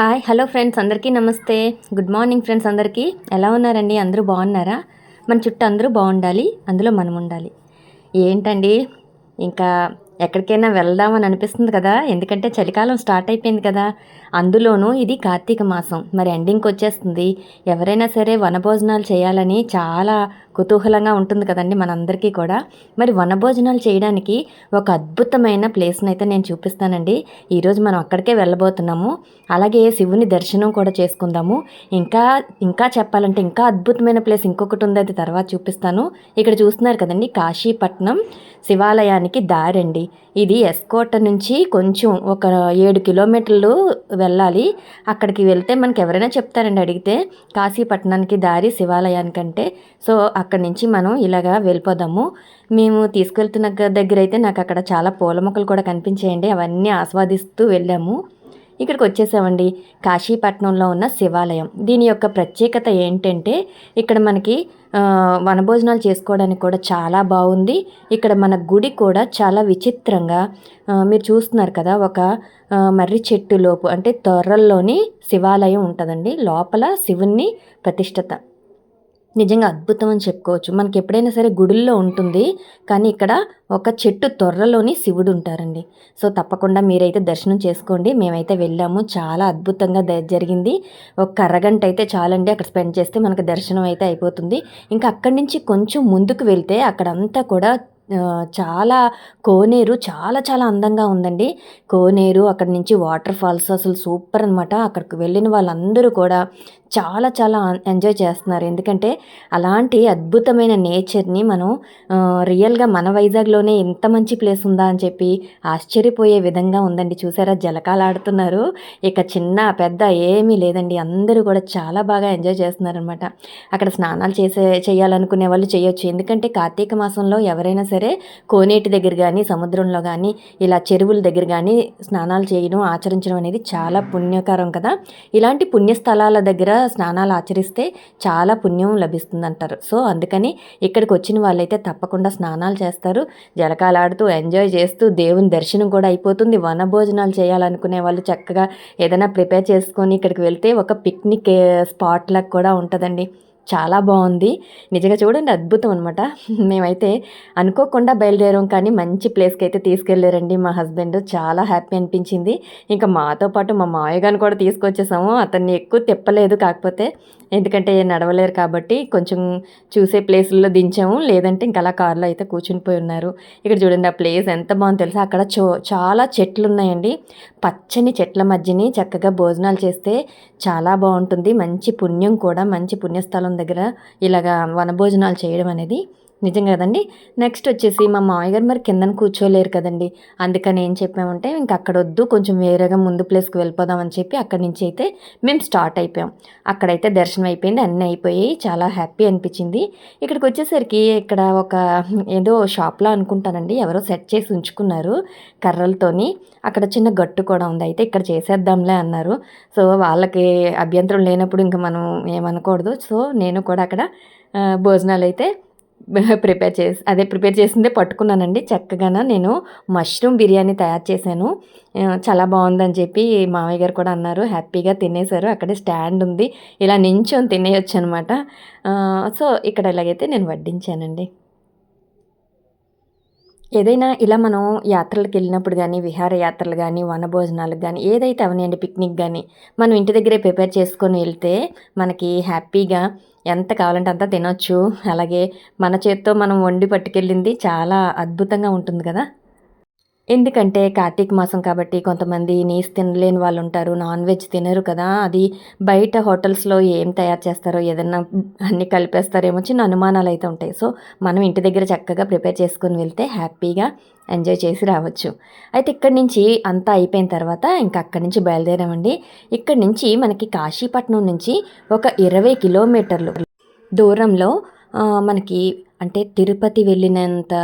Hi hello friends అందరికీ నమస్తే. Good morning friends అందరికీ. ఎలా ఉన్నారండి? అందరూ బాగున్నారా? మన చుట్టూ అందరూ బాగుండాలి అందులో మనం ఉండాలి. ఏంటండి? ఇంకా ఎక్కడికైనా వెళ్దామని అనిపిస్తుంది కదా? ఎందుకంటే చలికాలం స్టార్ట్ అయిపోయింది కదా. అందులోనూ ఇది కార్తీక మాసం. మరి ఎండింగ్కి వచ్చేస్తుంది. ఎవరైనా సరే వనభోజనాలు చేయాలని చాలా కుతూహలంగా ఉంటుంది కదండి మనందరికీ కూడా. మరి వనభోజనాలు చేయడానికి ఒక అద్భుతమైన ప్లేస్ని అయితే నేను చూపిస్తానండి. ఈరోజు మనం అక్కడికే వెళ్ళబోతున్నాము. అలాగే శివుని దర్శనం కూడా చేసుకుందాము. ఇంకా ఇంకా చెప్పాలంటే ఇంకా అద్భుతమైన ప్లేస్ ఇంకొకటి ఉంది. అది తర్వాత చూపిస్తాను. ఇక్కడ చూస్తున్నారు కదండి కాశీపట్నం శివాలయానికి దారండి. ఇది ఎస్కోట నుంచి కొంచెం ఒక ఏడు కిలోమీటర్లు వెళ్ళాలి. అక్కడికి వెళ్తే మనకి ఎవరైనా చెప్తారండి అడిగితే కాశీపట్నానికి దారి శివాలయానికంటే. సో అక్కడి నుంచి మనం ఇలాగా వెళ్ళిపోదాము. మేము తీసుకెళ్తున్న దగ్గర అయితే నాకు అక్కడ చాలా పూల మొక్కలు కూడా కనిపించాయండి. అవన్నీ ఆస్వాదిస్తూ వెళ్ళాము. ఇక్కడికి వచ్చేసామండి. కాశీపట్నంలో ఉన్న శివాలయం. దీని యొక్క ప్రత్యేకత ఏంటంటే ఇక్కడ మనకి వనభోజనాలు చేసుకోవడానికి కూడా చాలా బాగుంది. ఇక్కడ మన గుడి కూడా చాలా విచిత్రంగా మీరు చూస్తున్నారు కదా ఒక మర్రి చెట్టులోపు అంటే తొర్రల్లోని శివాలయం ఉంటుందండి. లోపల శివుణ్ణి ప్రతిష్టత. నిజంగా అద్భుతం అని చెప్పుకోవచ్చు. మనకి ఎప్పుడైనా సరే గుడుల్లో ఉంటుంది. కానీ ఇక్కడ ఒక చెట్టు తొర్రలోని శివుడు ఉంటారండి. సో తప్పకుండా మీరైతే దర్శనం చేసుకోండి. మేమైతే వెళ్ళాము. చాలా అద్భుతంగా జరిగింది. ఒక అరగంట అయితే చాలండి అక్కడ స్పెండ్ చేస్తే మనకు దర్శనం అయితే అయిపోతుంది. ఇంకా అక్కడి నుంచి కొంచెం ముందుకు వెళ్తే అక్కడంతా కూడా చాలా కోనేరు చాలా చాలా అందంగా ఉందండి. కోనేరు అక్కడి నుంచి వాటర్ ఫాల్స్ అసలు సూపర్ అనమాట అక్కడికి వెళ్ళిన వాళ్ళందరూ కూడా చాలా చాలా ఎంజాయ్ చేస్తున్నారు. ఎందుకంటే అలాంటి అద్భుతమైన నేచర్ని మనం రియల్గా మన వైజాగ్లోనే ఇంత మంచి ప్లేస్ ఉందా అని చెప్పి ఆశ్చర్యపోయే విధంగా ఉందండి. చూసారా? జలకాలు ఆడుతున్నారు. ఇక చిన్న పెద్ద ఏమీ లేదండి. అందరూ కూడా చాలా బాగా ఎంజాయ్ చేస్తున్నారనమాట. అక్కడ స్నానాలు చేసే చేయాలనుకునే వాళ్ళు చేయొచ్చు. ఎందుకంటే కార్తీక మాసంలో ఎవరైనా సరే కోనేటి దగ్గర కానీ సముద్రంలో కానీ ఇలా చెరువుల దగ్గర కానీ స్నానాలు చేయడం ఆచరించడం అనేది చాలా పుణ్యకరం కదా. ఇలాంటి పుణ్యస్థలాల దగ్గర స్నానాలు ఆచరిస్తే చాలా పుణ్యం లభిస్తుంది అంటారు సో అందుకని ఇక్కడికి వచ్చిన వాళ్ళైతే తప్పకుండా స్నానాలు చేస్తారు. జలకాలాడుతూ ఎంజాయ్ చేస్తూ దేవుని దర్శనం కూడా అయిపోతుంది. వన భోజనాలు చేయాలనుకునే వాళ్ళు చక్కగా ఏదైనా ప్రిపేర్ చేసుకొని ఇక్కడికి వెళ్తే ఒక పిక్నిక్ స్పాట్ లాగా కూడా ఉంటుందండి. చాలా బాగుంది. నిజంగా చూడండి అద్భుతం అనమాట మేమైతే అనుకోకుండా బయలుదేరాం కానీ మంచి ప్లేస్కి అయితే తీసుకెళ్ళారండి మా హస్బెండ్. చాలా హ్యాపీ అనిపించింది. ఇంకా మాతో పాటు మా మావయ్య గారిని కూడా తీసుకొచ్చేసాము. అతన్ని ఎక్కువ తిప్పలేదు కాకపోతే ఎందుకంటే నడవలేరు కాబట్టి కొంచెం చూసే ప్లేసుల్లో దించాము. లేదంటే ఇంకా అలా కార్లో అయితే కూర్చుని పోయి ఉన్నారు. ఇక్కడ చూడండి ఆ ప్లేస్ ఎంత బాగుంది తెలుసా? అక్కడ చో చాలా చెట్లు ఉన్నాయండి. పచ్చని చెట్ల మధ్యని చక్కగా భోజనాలు చేస్తే చాలా బాగుంటుంది. మంచి పుణ్యం కూడా మంచి పుణ్యస్థలం దగ్గర ఇలాగా వనభోజనాలు చేయడం అనేది నిజం కదండి. నెక్స్ట్ వచ్చేసి మా మామయ్య గారు మరి కిందన కూర్చోలేరు కదండి. అందుకని ఏం చెప్పామంటే ఇంక అక్కడ వద్దు కొంచెం వేరేగా ముందు ప్లేస్కి వెళ్ళిపోదామని చెప్పి అక్కడి నుంచి అయితే మేము స్టార్ట్ అయిపోయాం. అక్కడైతే దర్శనం అయిపోయింది అన్నీ అయిపోయాయి చాలా హ్యాపీ అనిపించింది. ఇక్కడికి వచ్చేసరికి ఇక్కడ ఒక ఏదో షాప్లో అనుకుంటానండి ఎవరో సెట్ చేసి ఉంచుకున్నారు కర్రలతోని. అక్కడ చిన్న గట్టు కూడా ఉంది అయితే ఇక్కడ చేసేద్దాంలే అన్నారు. సో వాళ్ళకి అభ్యంతరం లేనప్పుడు ఇంకా మనం ఏమనకూడదు. సో నేను కూడా అక్కడ భోజనాలు అయితే ప్రిపేర్ చేసి అదే ప్రిపేర్ చేసిందే పట్టుకున్నానండి. చక్కగా నేను మష్రూమ్ బిర్యానీ తయారు చేశాను. చాలా బాగుందని చెప్పి మామయ్య గారు కూడా అన్నారు. హ్యాపీగా తినేశారు. అక్కడే స్టాండ్ ఉంది. ఇలా నించొని తినేయొచ్చు అనమాట సో ఇక్కడ ఇలాగైతే నేను వడ్డించానండి. ఏదైనా ఇలా మనం యాత్రలకు వెళ్ళినప్పుడు కానీ విహారయాత్రలు కానీ వనభోజనాలకు కానీ ఏదైతే అవనండి పిక్నిక్ కానీ మనం ఇంటి దగ్గరే ప్రిపేర్ చేసుకొని వెళ్తే మనకి హ్యాపీగా ఎంత కావాలంటే అంత తినొచ్చు. అలాగే మన చేత్తో మనం వండి పట్టుకెళ్ళింది చాలా అద్భుతంగా ఉంటుంది కదా. ఎందుకంటే కార్తీక మాసం కాబట్టి కొంతమంది నీస్ తినలేని వాళ్ళు ఉంటారు నాన్ వెజ్ తినరు కదా. అది బయట హోటల్స్లో ఏం తయారు చేస్తారో ఏదన్నా అన్ని కలిపేస్తారేమో చిన్న అనుమానాలు అయితే ఉంటాయి. సో మనం ఇంటి దగ్గర చక్కగా ప్రిపేర్ చేసుకొని వెళ్తే హ్యాపీగా ఎంజాయ్ చేసి రావచ్చు. అయితే ఇక్కడి నుంచి అంతా అయిపోయిన తర్వాత ఇంకా అక్కడి నుంచి బయలుదేరామండి. ఇక్కడి నుంచి మనకి కాశీపట్నం నుంచి ఒక ఇరవై కిలోమీటర్లు దూరంలో మనకి అంటే తిరుపతి వెళ్ళినంత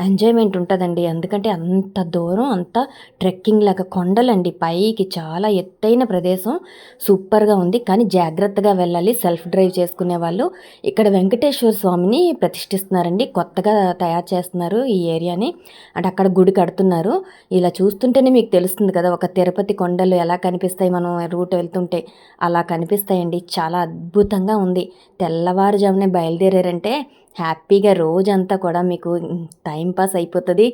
ఎంజాయ్మెంట్ ఉంటుందండి. ఎందుకంటే అంత దూరం అంత ట్రెక్కింగ్ లాగా కొండలండి. పైకి చాలా ఎత్తైన ప్రదేశం. సూపర్గా ఉంది. కానీ జాగ్రత్తగా వెళ్ళాలి. సెల్ఫ్ డ్రైవ్ చేసుకునే వాళ్ళు. ఇక్కడ వెంకటేశ్వర స్వామిని ప్రతిష్ఠిస్తున్నారండి. కొత్తగా తయారు చేస్తున్నారు ఈ ఏరియాని. అంటే అక్కడ గుడి కడుతున్నారు. ఇలా చూస్తుంటేనే మీకు తెలుస్తుంది కదా ఒక తిరుపతి కొండలు ఎలా కనిపిస్తాయి మనం రూట్ వెళ్తుంటే. అలా కనిపిస్తాయండి. చాలా అద్భుతంగా ఉంది. తెల్లవారుజామునే బయలుదేరారంటే హ్యాపీగా రోజంతా కూడా మీకు టైంపాస్ అయిపోతుంది.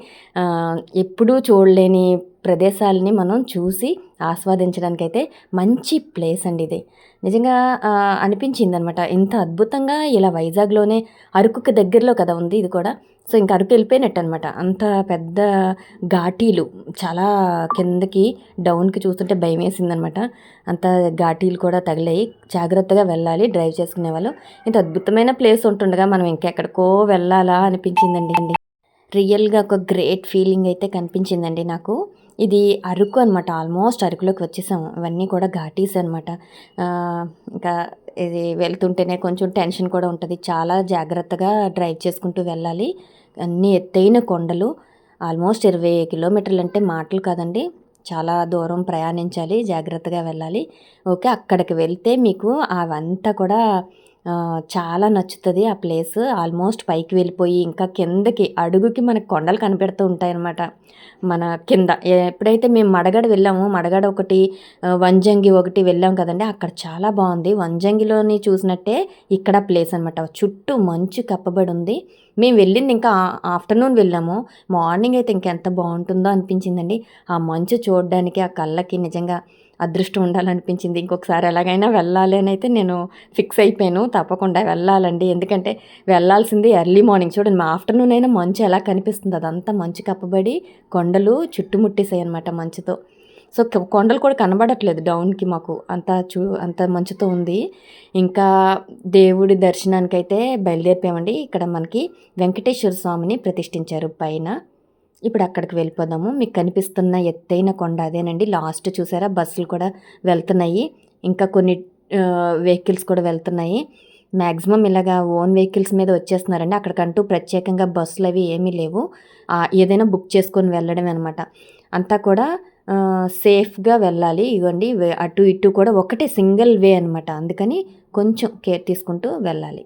ఎప్పుడూ చూడలేని ప్రదేశాలని మనం చూసి ఆస్వాదించడానికైతే మంచి ప్లేస్ అండి ఇది. నిజంగా అనిపించింది అనమాట ఇంత అద్భుతంగా ఇలా వైజాగ్లోనే అరకుకి దగ్గరలో కదా ఉంది ఇది కూడా. సో ఇంకా అరకు వెళ్ళిపోయినట్టు అనమాట అంత పెద్ద ఘాటీలు చాలా కిందకి డౌన్కి చూస్తుంటే భయం వేసిందనమాట అంత ఘాటీలు కూడా తగిలాయి. జాగ్రత్తగా వెళ్ళాలి డ్రైవ్ చేసుకునే వాళ్ళు ఇంత అద్భుతమైన ప్లేస్ ఉంటుండగా మనం ఇంకెక్కడికో వెళ్ళాలా అనిపించిందండి. అండి రియల్గా ఒక గ్రేట్ ఫీలింగ్ అయితే కనిపించిందండి నాకు. ఇది అరకు అనమాట ఆల్మోస్ట్ అరకులోకి వచ్చేసాము. ఇవన్నీ కూడా ఘాటీస్ అనమాట ఇంకా ఇది వెళ్తుంటేనే కొంచెం టెన్షన్ కూడా ఉంటుంది. చాలా జాగ్రత్తగా డ్రైవ్ చేసుకుంటూ వెళ్ళాలి. అన్ని ఎత్తైన కొండలు ఆల్మోస్ట్ ఇరవై కిలోమీటర్లు అంటే మాటలు కాదండి. చాలా దూరం ప్రయాణించాలి జాగ్రత్తగా వెళ్ళాలి. ఓకే అక్కడికి వెళ్తే మీకు అవంతా కూడా చాలా నచ్చుతుంది ఆ ప్లేస్. ఆల్మోస్ట్ పైకి వెళ్ళిపోయి ఇంకా కిందకి అడుగుకి మనకు కొండలు కనిపెడుతూ ఉంటాయన్నమాట. మన కింద. ఎప్పుడైతే మేము మడగడ వెళ్ళాము మడగడ ఒకటి వంజంగి ఒకటి వెళ్ళాం కదండి అక్కడ చాలా బాగుంది. వంజంగిలోని చూసినట్టే ఇక్కడ ప్లేస్ అనమాట చుట్టూ మంచు కప్పబడి ఉంది. మేము వెళ్ళింది ఇంకా ఆఫ్టర్నూన్ వెళ్ళాము. మార్నింగ్ అయితే ఇంకెంత బాగుంటుందో అనిపించిందండి. ఆ మంచు చూడడానికి ఆ కళ్ళకి నిజంగా అదృష్టం ఉండాలనిపించింది. ఇంకొకసారి ఎలాగైనా వెళ్ళాలి అని అయితే నేను ఫిక్స్ అయిపోయాను. తప్పకుండా వెళ్ళాలండి. ఎందుకంటే వెళ్ళాల్సింది ఎర్లీ మార్నింగ్. చూడండి మా ఆఫ్టర్నూన్ అయినా మంచు ఎలా కనిపిస్తుంది? అదంతా మంచు కప్పబడి కొండలు చుట్టుముట్టేసాయి అనమాట మంచుతో. సో కొండలు కూడా కనబడట్లేదు డౌన్కి మాకు. అంత చూ అంత మంచుతో ఉంది. ఇంకా దేవుడి దర్శనానికి అయితే బయలుదేరిపోయామండి. ఇక్కడ మనకి వెంకటేశ్వర స్వామిని ప్రతిష్ఠించారు పైన. ఇప్పుడు అక్కడికి వెళ్ళిపోదాము. మీకు కనిపిస్తున్న ఎత్తైన కొండ అదేనండి. లాస్ట్ చూసారా? బస్సులు కూడా వెళ్తున్నాయి. ఇంకా కొన్ని వెహికల్స్ కూడా వెళ్తున్నాయి. మ్యాక్సిమం ఇలాగా ఓన్ వెహికల్స్ మీద వచ్చేస్తున్నారండి. అక్కడికంటూ ప్రత్యేకంగా బస్సులు అవి ఏమీ లేవు. ఏదైనా బుక్ చేసుకొని వెళ్ళడం అనమాట అంతా కూడా సేఫ్గా వెళ్ళాలి. ఇవ్వండి అటు ఇటు కూడా ఒకటే సింగిల్ వే అనమాట అందుకని కొంచెం కేర్ తీసుకుంటూ వెళ్ళాలి.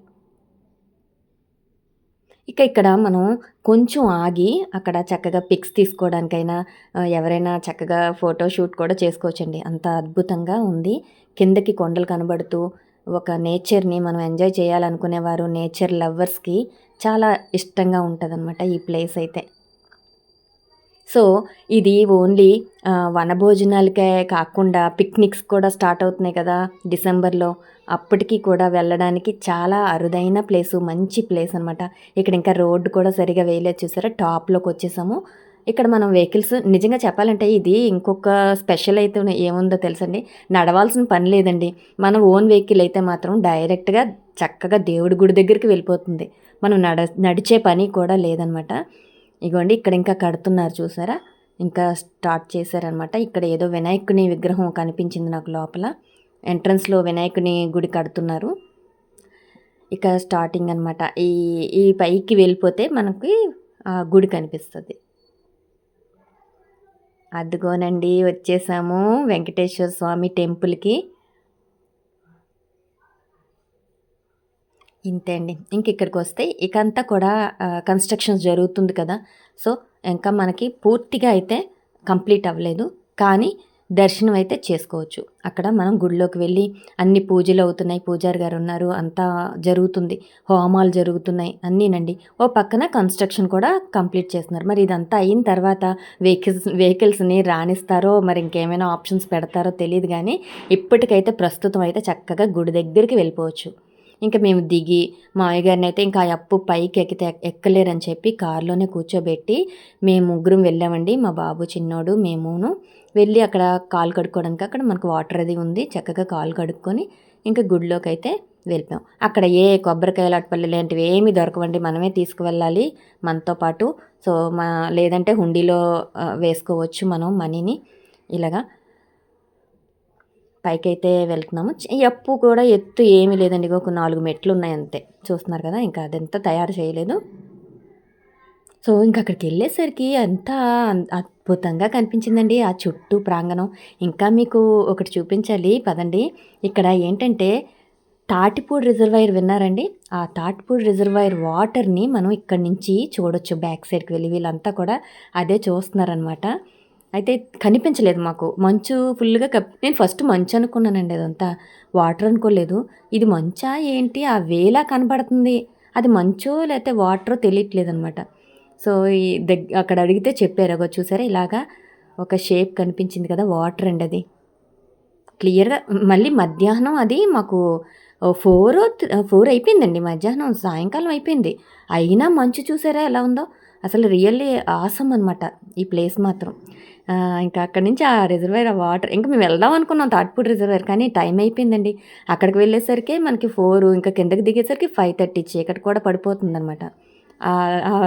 ఇక ఇక్కడ మనం కొంచెం ఆగి అక్కడ చక్కగా పిక్స్ తీసుకోవడానికైనా ఎవరైనా చక్కగా ఫోటో షూట్ కూడా చేసుకోవచ్చండి. అంత అద్భుతంగా ఉంది. కిందకి కొండలు కనబడుతూ ఒక నేచర్ని మనం ఎంజాయ్ చేయాలనుకునేవారు నేచర్ లవ్వర్స్కి చాలా ఇష్టంగా ఉంటుందన్నమాట ఈ ప్లేస్ అయితే. సో ఇది ఓన్లీ వనభోజనాలకే కాకుండా పిక్నిక్స్ కూడా స్టార్ట్ అవుతున్నాయి కదా డిసెంబర్లో. అప్పటికి కూడా వెళ్ళడానికి చాలా అరుదైన ప్లేసు మంచి ప్లేస్ అనమాట ఇక్కడ ఇంకా రోడ్డు కూడా సరిగా వేయలేదు చూసారా? టాప్లోకి వచ్చేసాము. ఇక్కడ మనం వెహికల్స్ నిజంగా చెప్పాలంటే ఇది ఇంకొక స్పెషల్ అయితే ఏముందో తెలుసండి? నడవాల్సిన పని లేదండి. మన ఓన్ వెహికల్ అయితే మాత్రం డైరెక్ట్గా చక్కగా దేవుడి గుడి దగ్గరికి వెళ్ళిపోతుంది. మనం నడ నడిచే పని కూడా లేదనమాట ఇగోండి ఇక్కడ ఇంకా కడుతున్నారు చూసారా? ఇంకా స్టార్ట్ చేశారనమాట. ఇక్కడ ఏదో వినాయకుని విగ్రహం కనిపించింది నాకు లోపల. ఎంట్రన్స్లో వినాయకుని గుడి కడుతున్నారు. ఇక స్టార్టింగ్ అనమాట. ఈ ఈ పైకి వెళ్ళిపోతే మనకి గుడి కనిపిస్తుంది. అదిగోనండి వచ్చేసాము వెంకటేశ్వర స్వామి టెంపుల్కి. ఇంతే అండి. ఇంక ఇక్కడికి వస్తే ఇకంతా కూడా కన్స్ట్రక్షన్స్ జరుగుతుంది కదా. సో ఇంకా మనకి పూర్తిగా అయితే కంప్లీట్ అవ్వలేదు. కానీ దర్శనం అయితే చేసుకోవచ్చు. అక్కడ మనం గుడిలోకి వెళ్ళి అన్ని పూజలు అవుతున్నాయి. పూజారి గారు ఉన్నారు. అంతా జరుగుతుంది. హోమాలు జరుగుతున్నాయి. అన్నీనండి. ఓ పక్కన కన్స్ట్రక్షన్ కూడా కంప్లీట్ చేస్తున్నారు. మరి ఇదంతా అయిన తర్వాత వెహికల్స్ వెహికల్స్ని రాణిస్తారో మరి ఇంకేమైనా ఆప్షన్స్ పెడతారో తెలియదు కానీ ఇప్పటికైతే ప్రస్తుతం అయితే చక్కగా గుడి దగ్గరికి వెళ్ళిపోవచ్చు. ఇంకా మేము దిగి మామయ్య గారిని అయితే ఇంకా అప్పు పైకి ఎక్కితే ఎక్కలేరని చెప్పి కారులోనే కూర్చోబెట్టి మేము ముగ్గురం వెళ్ళామండి. మా బాబు చిన్నోడు మేమును. వెళ్ళి అక్కడ కాలు కడుక్కోవడానికి అక్కడ మనకు వాటర్ అది ఉంది. చక్కగా కాలు కడుక్కొని ఇంకా గుడిలోకి అయితే వెళ్ళిపోయాం. అక్కడ ఏ కొబ్బరికాయలు అటుపల్లి లాంటివి ఏమీ దొరకవండి. మనమే తీసుకువెళ్ళాలి మనతో పాటు. సో మా లేదంటే హుండీలో వేసుకోవచ్చు మనం మనీని. ఇలాగా పైకైతే వెళ్తున్నాము. ఎప్పు కూడా ఎత్తు ఏమీ లేదండి ఒక నాలుగు మెట్లు ఉన్నాయి అంతే. చూస్తున్నారు కదా ఇంకా అదంతా తయారు చేయలేదు. సో ఇంక అక్కడికి వెళ్ళేసరికి అంతా అద్భుతంగా కనిపించిందండి. ఆ చుట్టూ ప్రాంగణం. ఇంకా మీకు ఒకటి చూపించాలి. పదండి. ఇక్కడ ఏంటంటే తాటిపూడి రిజర్వాయర్ విన్నారండి? ఆ తాటిపూడి రిజర్వాయర్ వాటర్ని మనం ఇక్కడి నుంచి చూడొచ్చు. బ్యాక్ సైడ్కి వెళ్ళి వీళ్ళంతా కూడా అదే చూస్తున్నారనమాట అయితే కనిపించలేదు మాకు. మంచు ఫుల్గా కప్ నేను ఫస్ట్ మంచు అనుకున్నానండి అదంతా. వాటర్ అనుకోలేదు. ఇది మంచా ఏంటి? ఆ వేలా కనబడుతుంది. అది మంచో లేకపోతే వాటరో తెలియట్లేదు అనమాట సో ఈ దగ్ అక్కడ అడిగితే చెప్పారు. అగో చూసారా? ఇలాగా ఒక షేప్ కనిపించింది కదా వాటర్ అండి అది. క్లియర్గా మళ్ళీ మధ్యాహ్నం అది మాకు ఫోర్ ఫోర్ అయిపోయిందండి మధ్యాహ్నం. సాయంకాలం అయిపోయింది. అయినా మంచు చూసారా ఎలా ఉందో? అసలు రియల్లీ ఆసమ్ అనమాట ఈ ప్లేస్ మాత్రం. ఇంకా అక్కడి నుంచి ఆ రిజర్వేర్ ఆ వాటర్ ఇంకా మేము వెళ్దాం అనుకున్నాం తాటిపూడి రిజర్వాయర్ కానీ టైం అయిపోయిందండి. అక్కడికి వెళ్ళేసరికి మనకి ఫోర్ ఇంకా కిందకి దిగేసరికి ఫైవ్ థర్టీ చీకటి కూడా పడిపోతుంది అనమాట ఆ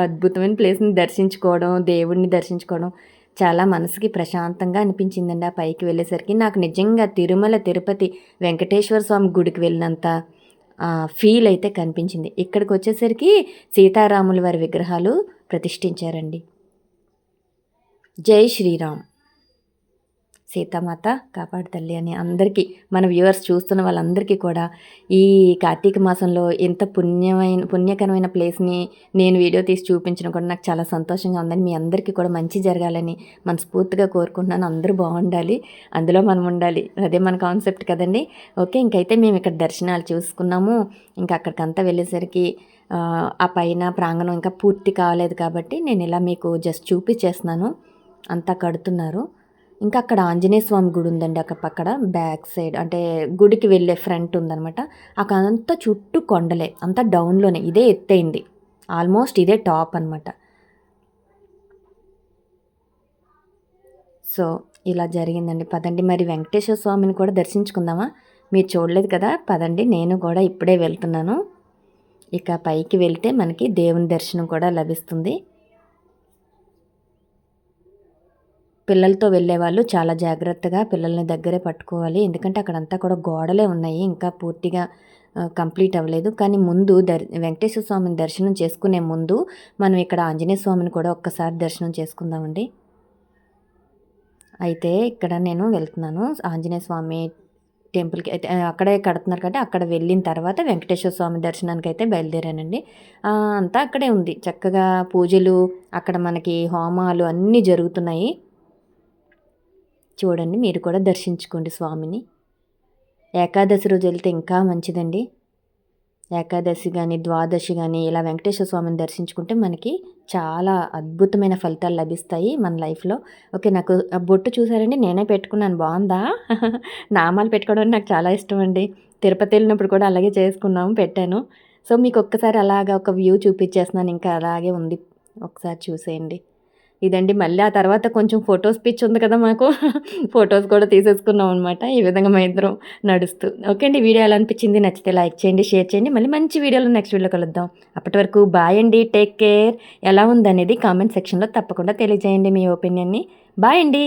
అద్భుతమైన ప్లేస్ని దర్శించుకోవడం దేవుడిని దర్శించుకోవడం చాలా మనసుకి ప్రశాంతంగా అనిపించిందండి ఆ పైకి వెళ్ళేసరికి. నాకు నిజంగా తిరుమల తిరుపతి వెంకటేశ్వర స్వామి గుడికి వెళ్ళినంత ఫీల్ అయితే కనిపించింది. ఇక్కడికి వచ్చేసరికి సీతారాముల వారి విగ్రహాలు ప్రతిష్ఠించారండి. జై శ్రీరామ్. సీతామాత కాపాడు తల్లి అని అందరికీ మన వ్యూవర్స్ చూస్తున్న వాళ్ళందరికీ కూడా ఈ కార్తీక మాసంలో ఇంత పుణ్యమైన పుణ్యకరమైన ప్లేస్ని నేను వీడియో తీసి చూపించడం కూడా నాకు చాలా సంతోషంగా ఉందని మీ అందరికీ కూడా మంచి జరగాలని మనస్ఫూర్తిగా కోరుకుంటున్నాను. అందరూ బాగుండాలి అందులో మనం ఉండాలి. అదే మన కాన్సెప్ట్ కదండి. ఓకే ఇంకైతే మేము ఇక్కడ దర్శనాలు చూసుకున్నాము. ఇంకా అక్కడికంతా వెళ్ళేసరికి ఆ, ఆ పైన ప్రాంగణం ఇంకా పూర్తి కాలేదు కాబట్టి నేను ఇలా మీకు జస్ట్ చూపించేస్తున్నాను. అంతా కడుతున్నారు. ఇంకా అక్కడ ఆంజనేయ స్వామి గుడి ఉందండి అక్కడ పక్కన బ్యాక్ సైడ్ అంటే గుడికి వెళ్ళే ఫ్రంట్ ఉందనమాట అక్కడ అంతా చుట్టూ కొండలే అంతా డౌన్లోనే ఇదే ఎత్తైంది. ఆల్మోస్ట్ ఇదే టాప్ అనమాట సో ఇలా జరిగిందండి. పదండి మరి వెంకటేశ్వర స్వామిని కూడా దర్శించుకుందామా? మీరు చూడలేదు కదా? పదండి నేను కూడా ఇప్పుడే వెళ్తున్నాను. ఇక పైకి వెళ్తే మనకి దేవుని దర్శనం కూడా లభిస్తుంది. పిల్లలతో వెళ్ళే వాళ్ళు చాలా జాగ్రత్తగా పిల్లల్ని దగ్గరే పట్టుకోవాలి. ఎందుకంటే అక్కడంతా కూడా గోడలే ఉన్నాయి. ఇంకా పూర్తిగా కంప్లీట్ అవ్వలేదు. కానీ ముందు దర్ వెంకటేశ్వర స్వామిని దర్శనం చేసుకునే ముందు మనం ఇక్కడ ఆంజనేయ స్వామిని కూడా ఒక్కసారి దర్శనం చేసుకుందామండి. అయితే ఇక్కడ నేను వెళ్తున్నాను. ఆంజనేయ స్వామి టెంపుల్కి అయితే అక్కడే కడుతున్నారు కాబట్టి అక్కడ వెళ్ళిన తర్వాత వెంకటేశ్వర స్వామి దర్శనానికి అయితే బయలుదేరానండి అంతా అక్కడే ఉంది. చక్కగా పూజలు అక్కడ మనకి హోమాలు అన్నీ జరుగుతున్నాయి. చూడండి మీరు కూడా దర్శించుకోండి స్వామిని. ఏకాదశి రోజు వెళ్తే ఇంకా మంచిదండి. ఏకాదశి కానీ ద్వాదశి కానీ ఇలా వెంకటేశ్వర స్వామిని దర్శించుకుంటే మనకి చాలా అద్భుతమైన ఫలితాలు లభిస్తాయి మన లైఫ్లో ఓకే నాకు ఆ బొట్టు చూసారండి నేనే పెట్టుకున్నాను బాగుందా? నామాలు పెట్టుకోవడం నాకు చాలా ఇష్టం అండి. తిరుపతి వెళ్ళినప్పుడు కూడా అలాగే చేసుకున్నాము పెట్టాను. సో మీకు ఒక్కసారి అలాగా ఒక వ్యూ చూపించేస్తున్నాను ఇంకా అలాగే ఉంది. ఒకసారి చూసేయండి. ఇదండి మళ్ళీ ఆ తర్వాత కొంచెం ఫొటోస్ పిచ్ ఉంది కదా మాకు. ఫొటోస్ కూడా తీసేసుకున్నాం అనమాట ఈ విధంగా మా ఇద్దరం నడుస్తూ. ఓకే అండి వీడియో ఎలా అనిపించింది నచ్చితే లైక్ చేయండి షేర్ చేయండి. మళ్ళీ మంచి వీడియోలో నెక్స్ట్ వీడియో కలుద్దాం. అప్పటి వరకు బాయ్ అండి టేక్ కేర్. ఎలా ఉందనేది కామెంట్ సెక్షన్లో తప్పకుండా తెలియజేయండి మీ ఒపీనియన్ని. బాయ్ అండి.